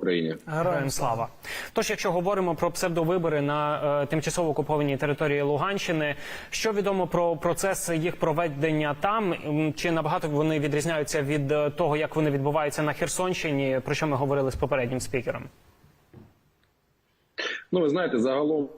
Україні! Героям слава. Тож, якщо говоримо про псевдовибори на е, тимчасово окупованій території Луганщини, що відомо про процес їх проведення там? Чи набагато вони відрізняються від е, того, як вони відбуваються на Херсонщині, про що ми говорили з попереднім спікером? Ну, ви знаєте, загалом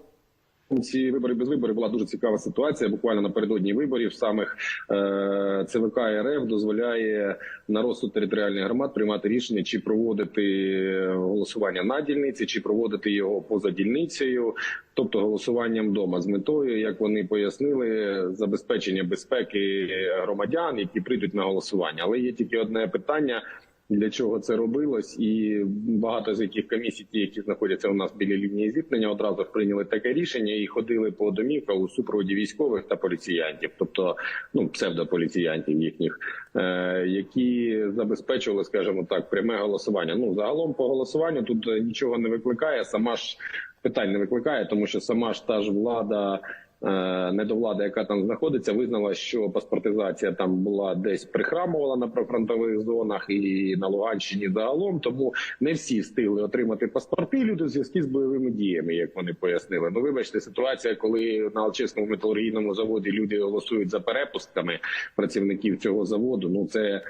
ці вибори без виборів була дуже цікава ситуація. Буквально напередодні виборів самих е, ЦВК РФ дозволяє на розсуд територіальних громад приймати рішення, чи проводити голосування на дільниці, чи проводити його поза дільницею, тобто голосуванням вдома з метою, як вони пояснили, забезпечення безпеки громадян, які прийдуть на голосування. Але є тільки одне питання. Для чого це робилось, і багато з яких комісій, ті, які знаходяться у нас біля лінії зіткнення, одразу прийняли таке рішення і ходили по домівках у супроводі військових та поліціянтів, тобто ну псевдополіціянтів їхніх, е, які забезпечували, скажімо так, пряме голосування. Ну загалом по голосуванню тут е, нічого не викликає. Сама ж питань не викликає, тому що сама ж та ж влада. Е, Недовлада, яка там знаходиться, визнала, що паспортизація там була десь прихрамувала на прифронтових зонах і на Луганщині загалом. Тому не всі встигли отримати паспорти. Люди в зв'язку з бойовими діями, як вони пояснили. Ну вибачте, ситуація, коли на Алчевському металургійному заводі люди голосують за перепустками працівників цього заводу. Ну це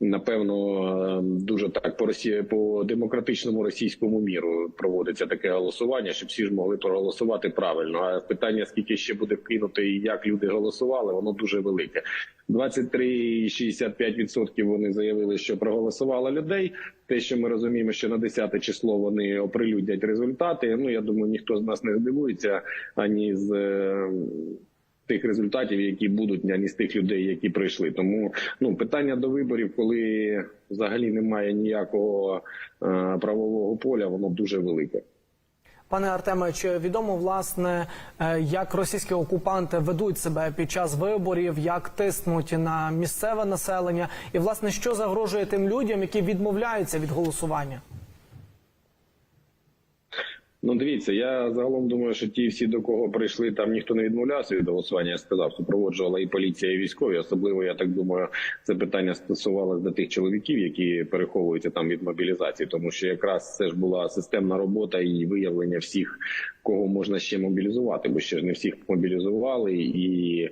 напевно е, дуже так по Росії по демократичному російському міру проводиться таке голосування, щоб всі ж могли проголосувати правильно. А питання, скільки ще буде вкинути і як люди голосували, воно дуже велике. 23,65% вони заявили, що проголосувало людей. Те, що ми розуміємо, що на 10 число вони оприлюднять результати. Ну я думаю, ніхто з нас не здивується ані з. Тих результатів, які будуть ані з тих людей, які прийшли. Тому ну питання до виборів, коли взагалі немає ніякого е, правового поля, воно дуже велике. Пане Артеме, чи відомо власне, е, як російські окупанти ведуть себе під час виборів, як тиснуть на місцеве населення, і власне що загрожує тим людям, які відмовляються від голосування? Ну, дивіться, я загалом думаю, що ті всі, до кого прийшли, там ніхто не відмовлявся від голосування. Я сказав, супроводжувала і поліція, і військові. Особливо, я так думаю, це питання стосувалося до тих чоловіків, які переховуються там від мобілізації, тому що якраз це ж була системна робота і виявлення всіх, кого можна ще мобілізувати, бо ще ж не всіх мобілізували і.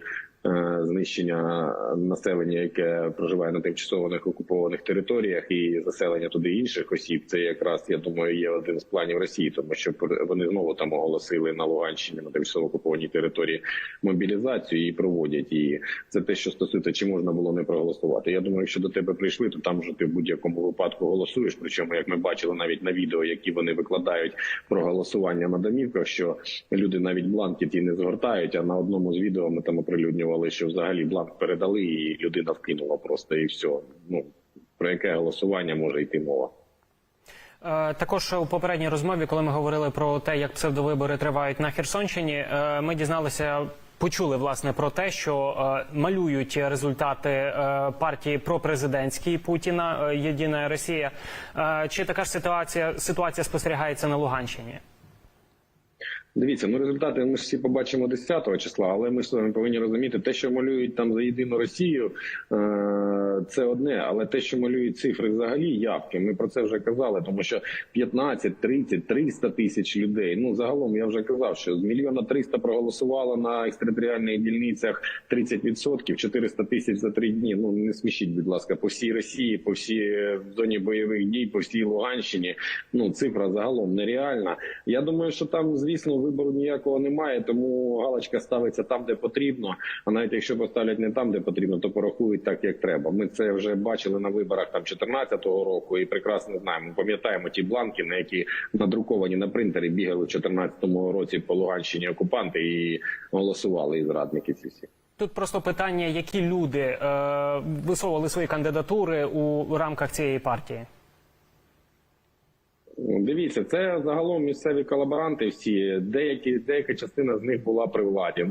Е, Знищення населення, яке проживає на тимчасованих окупованих територіях, і заселення туди інших осіб, це якраз я думаю є один з планів Росії, тому що вони знову там оголосили на Луганщині на тимчасово окупованій території мобілізацію і проводять її. Це те, що стосується, чи можна було не проголосувати. Я думаю, якщо до тебе прийшли, то там вже ти в будь-якому випадку голосуєш. Причому, як ми бачили навіть на відео, які вони викладають про голосування на домівках, що люди навіть бланки ті не згортають. А на одному з відео ми там оприлюднювали, що взагалі бланк передали, і людина вкинула просто і все. Ну про яке голосування може йти мова? Е, Також у попередній розмові, коли ми говорили про те, як псевдовибори тривають на Херсонщині, е, ми дізналися. Почули власне про те, що е, малюють результати е, партії пропрезидентській Путіна е, Єдина Росія. Е, чи така ж ситуація ситуація спостерігається на Луганщині? Дивіться, ну результати ми ж всі побачимо 10 числа, але ми ж повинні розуміти, те, що малюють там за єдину Росію, е, це одне. Але те, що малюють цифри, взагалі явки, ми про це вже казали, тому що 15, 30, 300 тисяч людей. Ну загалом я вже казав, що з мільйона 300 проголосувало на екстериторіальних дільницях 30%, 400 тисяч за три дні. Ну не смішіть, будь ласка, по всій Росії, по всій е, зоні бойових дій, по всій Луганщині. Ну цифра загалом нереальна. Я думаю, що там, звісно, вибору ніякого немає, тому галочка ставиться там, де потрібно. А навіть якщо поставлять не там, де потрібно, то порахують так, як треба. Ми це вже бачили на виборах там 2014 року, і прекрасно знаємо. Пам'ятаємо ті бланки, на які надруковані на принтері бігали в 2014 році по Луганщині окупанти і голосували і зрадники. Ці всі. Тут просто питання, які люди е, висовували свої кандидатури у рамках цієї партії. Дивіться, це загалом місцеві колаборанти. Всі деякі деяка частина з них була при владі.